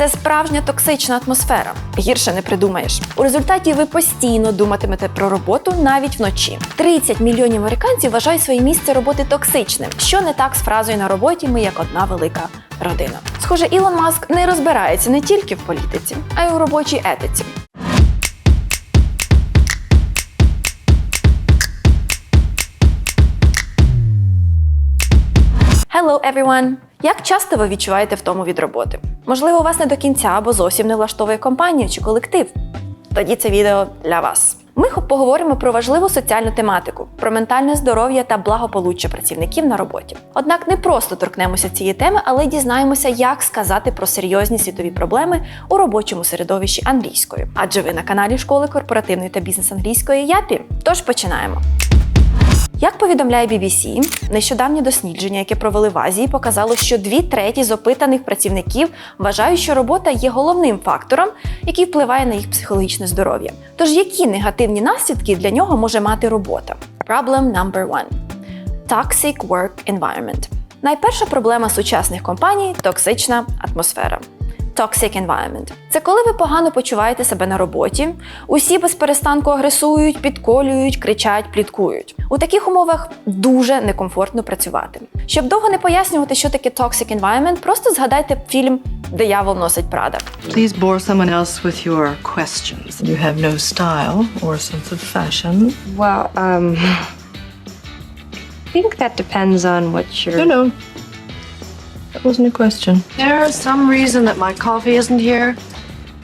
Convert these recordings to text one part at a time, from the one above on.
Це справжня токсична атмосфера. Гірше не придумаєш. У результаті ви постійно думатимете про роботу навіть вночі. 30 мільйонів американців вважають своє місце роботи токсичним. Що не так з фразою на роботі ми як одна велика родина. Схоже, Ілон Маск не розбирається не тільки в політиці, а й у робочій етиці. Hello everyone! Як часто ви відчуваєте втому від роботи? Можливо, вас не до кінця або зовсім не влаштовує компанія чи колектив? Тоді це відео для вас. Ми поговоримо про важливу соціальну тематику, про ментальне здоров'я та благополуччя працівників на роботі. Однак не просто торкнемося цієї теми, але й дізнаємося, як сказати про серйозні світові проблеми у робочому середовищі англійською. Адже ви на каналі школи корпоративної та бізнес англійської ЯПІ. Тож починаємо. Як повідомляє BBC, нещодавнє дослідження, яке провели в Азії, показало, що дві треті з опитаних працівників вважають, що робота є головним фактором, який впливає на їх психологічне здоров'я. Тож які негативні наслідки для нього може мати робота? Problem number one. Toxic work environment. Найперша проблема сучасних компаній токсична атмосфера. Toxic environment. Це коли ви погано почуваєте себе на роботі, усі без перестанку агресують, підколюють, кричать, пліткують. У таких умовах дуже некомфортно працювати. Щоб довго не пояснювати, що таке toxic environment, просто згадайте фільм Диявол носить Прада. Please bore someone else with your questions. You have no style or sense of fashion. Well, um, I think that depends on what you're. No, no. That wasn't a question. There's some reason that my coffee isn't here.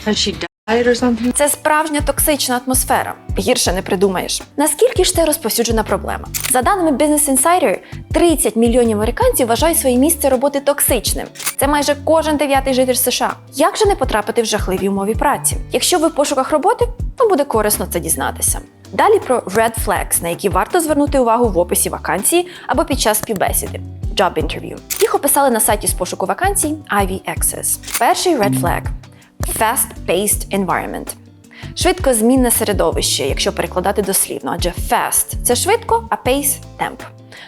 Has she died or something? Це справжня токсична атмосфера. Гірше не придумаєш. Наскільки ж це розповсюджена проблема? За даними Business Insider, 30 мільйонів американців вважають своє місце роботи токсичним. Це майже кожен дев'ятий житель США. Як же не потрапити в жахливі умови праці? Якщо ви в пошуках роботи, то буде корисно це дізнатися. Далі про red flags, на які варто звернути увагу в описі вакансії або під час співбесіди. Job interview. Їх описали на сайті з пошуку вакансій Ivy Access. Перший red flag – fast-paced environment. Швидко змінне середовище, якщо перекладати дослівно, адже fast – це швидко, а pace – темп.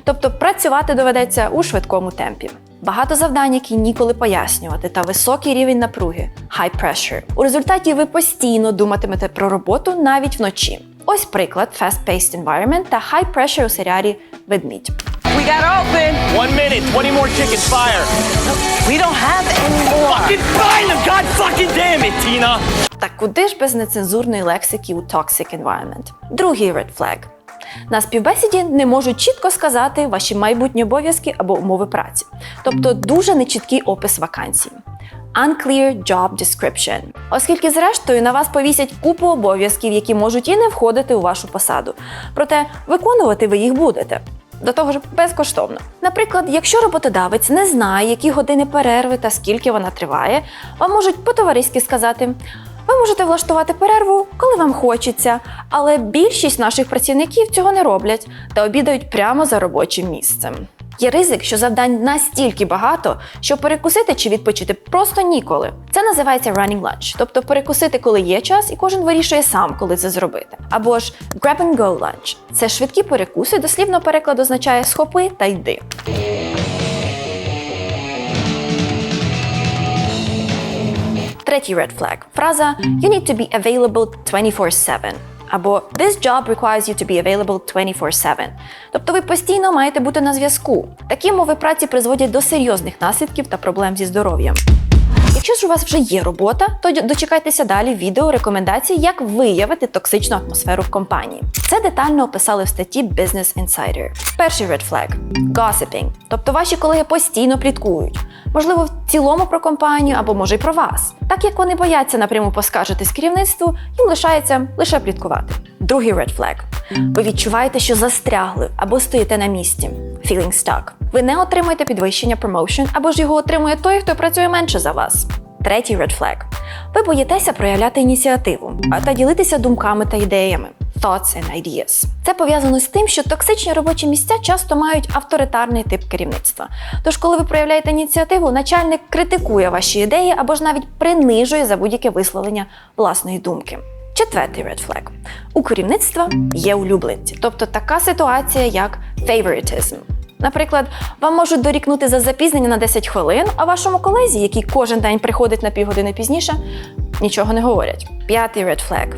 Тобто працювати доведеться у швидкому темпі. Багато завдань, які ніколи пояснювати, та високий рівень напруги high pressure. У результаті ви постійно думатимете про роботу навіть вночі. Ось приклад fast-paced environment та high pressure у серіалі Ведмідь. We got open. One minute, 20 more chickens, fire. We don't have any more. Fucking find them, god fucking damn it, Tina. Та куди ж без нецензурної лексики у toxic environment? Другий red flag. На співбесіді не можуть чітко сказати ваші майбутні обов'язки або умови праці, тобто дуже нечіткий опис вакансій. Unclear job description. Оскільки, зрештою, на вас повісять купу обов'язків, які можуть і не входити у вашу посаду. Проте виконувати ви їх будете. До того ж, безкоштовно. Наприклад, якщо роботодавець не знає, які години перерви та скільки вона триває, вам можуть по-товариськи сказати: ви можете влаштувати перерву, коли вам хочеться, але більшість наших працівників цього не роблять та обідають прямо за робочим місцем. Є ризик, що завдань настільки багато, що перекусити чи відпочити просто ніколи. Це називається running lunch, тобто перекусити, коли є час, і кожен вирішує сам, коли це зробити. Або ж grab and go lunch – це швидкі перекуси, дослівно переклад означає схопи та йди. Третій red flag. Фраза You need to be available 24-7 або This job requires you to be available 24-7. Тобто ви постійно маєте бути на зв'язку. Такі мови праці призводять до серйозних наслідків та проблем зі здоров'ям. Якщо ж у вас вже є робота, то дочекайтеся далі відео рекомендацій, як виявити токсичну атмосферу в компанії. Це детально описали в статті Business Insider. Перший red flag – gossiping. Тобто ваші колеги постійно пліткують. Можливо, цілому про компанію або може й про вас. Так як вони бояться напряму поскаржитись керівництву, їм лишається лише пліткувати. Другий red flag – ви відчуваєте, що застрягли або стоїте на місці. Feeling stuck. Ви не отримуєте підвищення promotion, або ж його отримує той, хто працює менше за вас. Третій red flag. Ви боїтеся проявляти ініціативу та ділитися думками та ідеями. Thoughts and ideas. Це пов'язано з тим, що токсичні робочі місця часто мають авторитарний тип керівництва. Тож, коли ви проявляєте ініціативу, начальник критикує ваші ідеї або ж навіть принижує за будь-яке висловлення власної думки. Четвертий red flag. У керівництва є улюбленці, тобто така ситуація, як favoritism. Наприклад, вам можуть дорікнути за запізнення на 10 хвилин, а вашому колезі, який кожен день приходить на півгодини пізніше, нічого не говорять. П'ятий red flag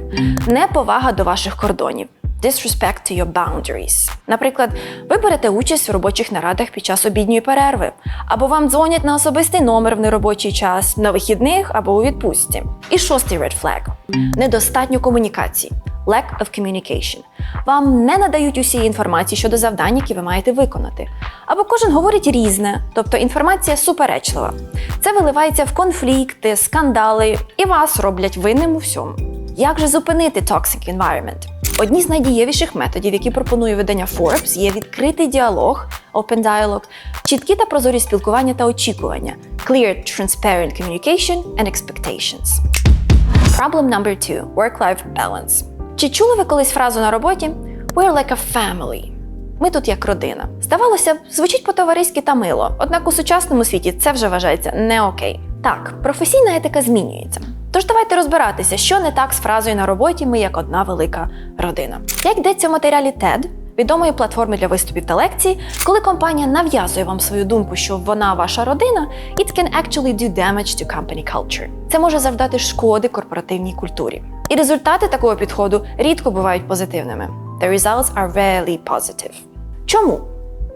– неповага до ваших кордонів. Disrespect to your boundaries. Наприклад, ви берете участь в робочих нарадах під час обідньої перерви, або вам дзвонять на особистий номер в неробочий час, на вихідних або у відпустці. І шостий red flag – недостатньо комунікації. Lack of communication. Вам не надають усієї інформації щодо завдань, які ви маєте виконати. Або кожен говорить різне, тобто інформація суперечлива. Це виливається в конфлікти, скандали і вас роблять винним у всьому. Як же зупинити toxic environment? Одні з найдієвіших методів, які пропонує видання Forbes, є відкритий діалог, open dialogue, чіткі та прозорі спілкування та очікування, clear, transparent communication and expectations. Problem number two – work-life balance. Чи чули ви колись фразу на роботі We're like a family? Ми тут як родина. Здавалося звучить по-товариськи та мило, однак у сучасному світі це вже вважається не окей. Так, професійна етика змінюється. Тож давайте розбиратися, що не так з фразою на роботі ми як одна велика родина. Як йдеться в матеріалі TED, відомої платформи для виступів та лекцій, коли компанія нав'язує вам свою думку, що вона ваша родина, it can actually do damage to company culture. Це може завдати шкоди корпоративній культурі. І результати такого підходу рідко бувають позитивними. The results are rarely positive. Чому?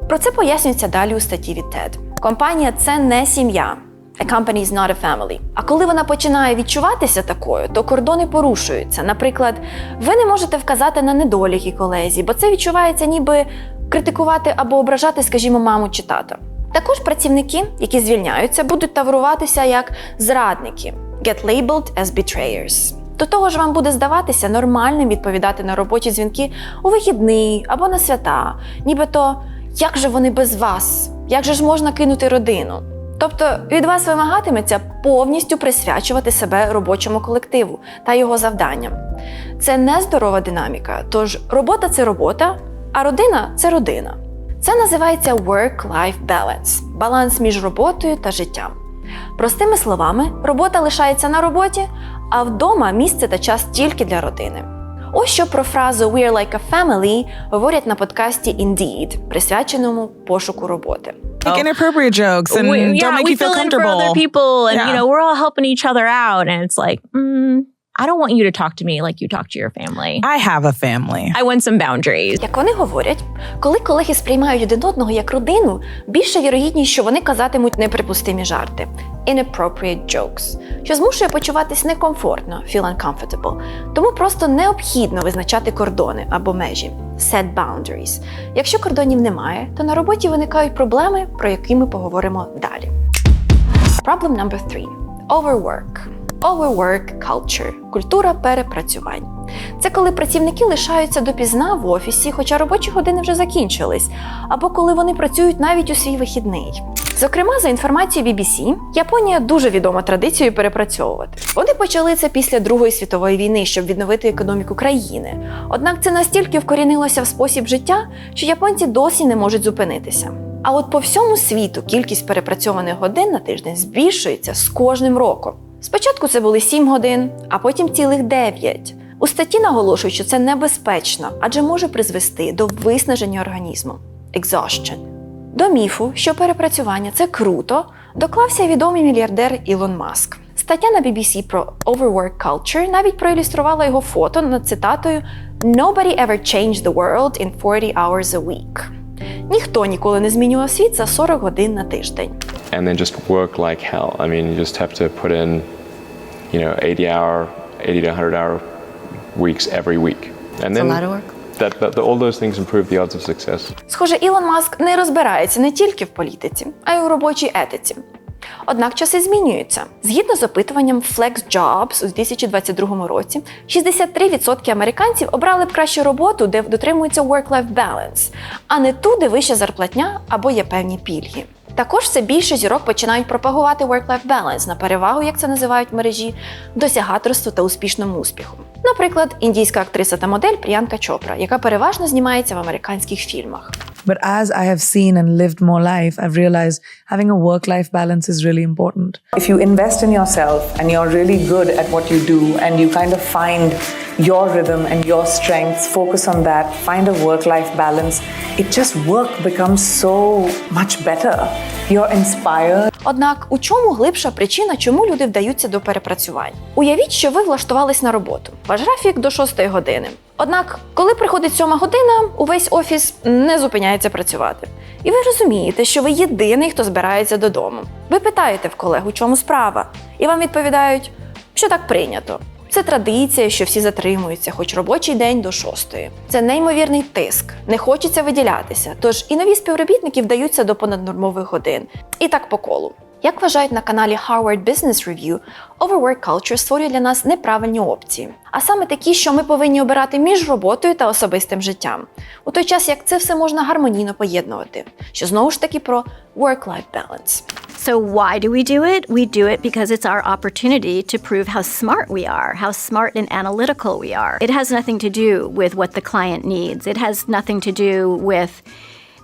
Про це пояснюється далі у статті від TED. Компанія це не сім'я. A company is not a family. А коли вона починає відчуватися такою, то кордони порушуються. Наприклад, ви не можете вказати на недоліки колезі, бо це відчувається ніби критикувати або ображати, скажімо, маму чи тата. Також працівники, які звільняються, будуть тавруватися як зрадники get labeled as betrayers. До того ж, вам буде здаватися нормальним відповідати на робочі дзвінки у вихідний або на свята, нібито як же вони без вас? Як же ж можна кинути родину? Тобто від вас вимагатиметься повністю присвячувати себе робочому колективу та його завданням. Це нездорова динаміка, тож робота це робота, а родина це родина. Це називається work-life balance баланс між роботою та життям. Простими словами, робота лишається на роботі, а вдома місце та час тільки для родини. Ось що про фразу «We're like a family» говорять на подкасті Indeed, присвяченому пошуку роботи. Like inappropriate jokes and we, don't yeah, make we you feel fill in for other people, and Yeah. you know we're all helping each other out, and it's like, mm, I don't want you to talk to me like you talk to your family. I have a family. I want some boundaries. Як вони говорять, коли колеги сприймають один одного як родину, більша вірогідність, що вони казатимуть неприпустимі жарти inappropriate jokes, що змушує почуватись некомфортно, feel uncomfortable. Тому просто необхідно визначати кордони або межі set boundaries. Якщо кордонів немає, то на роботі виникають проблеми, про які ми поговоримо далі. Problem number three – overwork. Overwork culture – культура перепрацювань. Це коли працівники лишаються допізна в офісі, хоча робочі години вже закінчились, або коли вони працюють навіть у свій вихідний. Зокрема, за інформацією BBC, Японія дуже відома традицією перепрацьовувати. Вони почали це після Другої світової війни, щоб відновити економіку країни. Однак це настільки вкорінилося в спосіб життя, що японці досі не можуть зупинитися. А от по всьому світу кількість перепрацьованих годин на тиждень збільшується з кожним роком. Спочатку це були 7 годин, а потім цілих 9. У статті наголошують, що це небезпечно, адже може призвести до виснаження організму exhaustion. До міфу, що перепрацювання це круто, доклався відомий мільярдер Ілон Маск. Стаття на BBC про overwork culture навіть проілюструвала його фото над цитатою Nobody ever changed the world in 40 hours a week. Ніхто ніколи не змінював світ за 40 годин на тиждень. and then just work like hell. I mean, you just have to put in, you know, 80 hour, 80 to 100 hour weeks every week. And then a lot of work. That, that, all those things improve the odds of success. Схоже, Ілон Маск не розбирається не тільки в політиці, а й у робочій етиці. Однак часи змінюються. Згідно з опитуванням Flex Jobs у 2022 році, 63% американців обрали б кращу роботу, де дотримується work-life balance, а не ту, де вища зарплатня або є певні пільги. Також все більше зірок починають пропагувати work-life balance на перевагу, як це називають мережі, досягаторству та успішному успіху. Наприклад, індійська актриса та модель Пріянка Чопра, яка переважно знімається в американських фільмах. But as I have seen and lived more life, I've realized having a work life balance is really important. If you invest in yourself and you're really good at what you do and you kind of find your rhythm and your strengths, focus on that, find a work life balance. It just work becomes so much better. You're inspired. Однак у чому глибша причина, чому люди вдаються до перепрацювань? Уявіть, що ви влаштувались на роботу. Ваш графік до 6 години. Однак, коли приходить сьома година, увесь офіс не зупиняється працювати. І ви розумієте, що ви єдиний, хто збирається додому. Ви питаєте в колег, у чому справа, і вам відповідають, що так прийнято. Це традиція, що всі затримуються, хоч робочий день до шостої. Це неймовірний тиск, не хочеться виділятися. Тож і нові співробітники вдаються до понаднормових годин. І так по колу. Як вважають на каналі Harvard Business Review, Overwork Culture створює для нас неправильні опції, а саме такі, що ми повинні обирати між роботою та особистим життям, у той час як це все можна гармонійно поєднувати, що знову ж таки про work-life balance. So, why do we do it? We do it because it's our opportunity to prove how smart we are, how smart and analytical we are. It has nothing to do with what the client needs, it has nothing to do with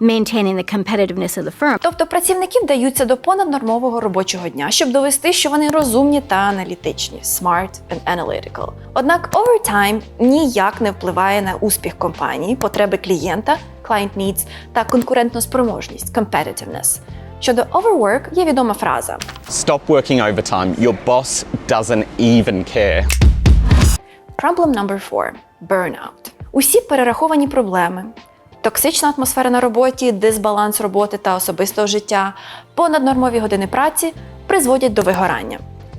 maintaining the competitiveness of the firm. Тобто працівники вдаються до понаднормового робочого дня, щоб довести, що вони розумні та аналітичні smart and analytical. Однак overtime ніяк не впливає на успіх компанії, потреби клієнта client needs та конкурентноспроможність competitiveness. Щодо overwork є відома фраза Stop working overtime. Your boss doesn't even care. Problem number four – burnout. Усі перераховані проблеми. Токсична атмосфера на роботі, дисбаланс роботи та особистого життя, понаднормові години праці призводять до вигорання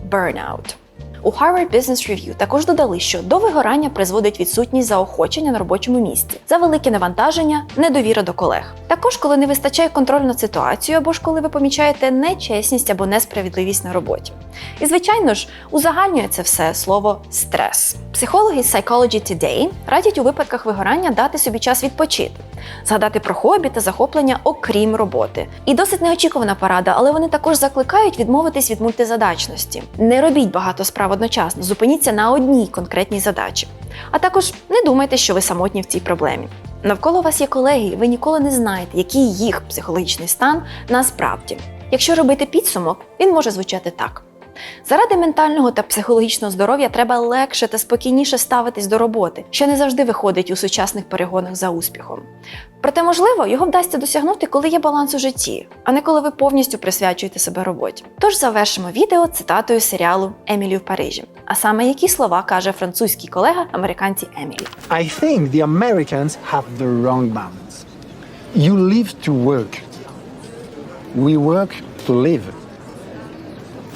burnout. У Harvard Business Review також додали, що до вигорання призводить відсутність заохочення на робочому місці, за велике навантаження, недовіра до колег. Також, коли не вистачає контролю над ситуацією, або ж коли ви помічаєте нечесність або несправедливість на роботі. І звичайно ж, узагальнює це все слово стрес. Психологи з Psychology Today радять у випадках вигорання дати собі час відпочити, згадати про хобі та захоплення окрім роботи. І досить неочікувана порада, але вони також закликають відмовитись від мультизадачності. Не робіть багато справ одночасно, зупиніться на одній конкретній задачі. А також не думайте, що ви самотні в цій проблемі. Навколо вас є колеги, і ви ніколи не знаєте, який їх психологічний стан насправді. Якщо робити підсумок, він може звучати так. Заради ментального та психологічного здоров'я треба легше та спокійніше ставитись до роботи, що не завжди виходить у сучасних перегонах за успіхом. Проте, можливо, його вдасться досягнути, коли є баланс у житті, а не коли ви повністю присвячуєте себе роботі. Тож завершимо відео цитатою серіалу Емілі в Парижі. А саме які слова каже французький колега американці Емілі. I think the Americans have the wrong balance. You live to work. We work to live.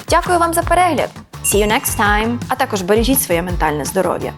Дякую вам за перегляд! See you next time! А також бережіть своє ментальне здоров'я.